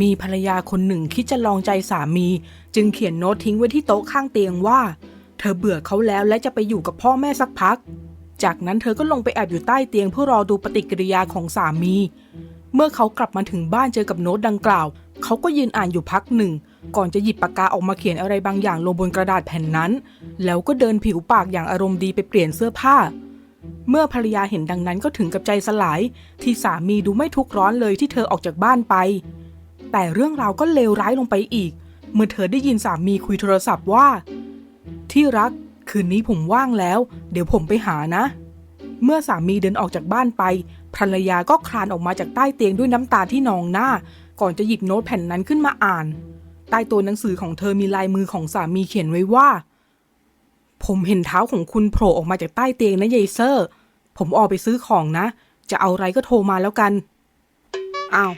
มีภรรยาคนหนึ่งคิดจะลองใจสามี จึงเขียนโน้ตทิ้งไว้ที่โต๊ะข้างเตียงว่า เธอเบื่อเขาแล้วและจะไปอยู่กับพ่อแม่สักพัก จากนั้นเธอก็ลงไปแอบอยู่ใต้เตียงเพื่อรอดูปฏิกิริยาของสามี เมื่อเขากลับมาถึงบ้านเจอกับโน้ตดังกล่าว เขาก็ยืนอ่านอยู่พักหนึ่ง ก่อนจะหยิบปากกาออกมาเขียนอะไรบางอย่างลงบนกระดาษแผ่นนั้น แล้วก็เดินผิวปากอย่างอารมณ์ดีไปเปลี่ยนเสื้อผ้าเมื่อภรรยาเห็นดังนั้นก็ถึงกับใจสลาย ที่สามีดูไม่ทุกข์ร้อนเลยที่เธอออกจากบ้านไป แต่เรื่องราวก็เลวร้ายลงไปอีก เมื่อเธอได้ยินสามีคุยโทรศัพท์ว่า ที่รัก คืนนี้ผมว่างแล้ว เดี๋ยวผมไปหานะ เมื่อสามีเดินออกจากบ้านไปภรรยาก็คลานออกมาจากใต้เตียงด้วยน้ำตาที่นองหน้า ก่อนจะหยิบโน้ตแผ่นนั้นขึ้นมาอ่าน ใต้ตัวหนังสือของเธอมีลายมือของสามีเขียนไว้ว่า ผมเห็นเท้าของคุณโผล่ออกมาจากใต้เตียงนะยายเซอร์ ผมออกไปซื้อของนะ จะเอาอะไรก็โทรมาแล้วกัน อ้าว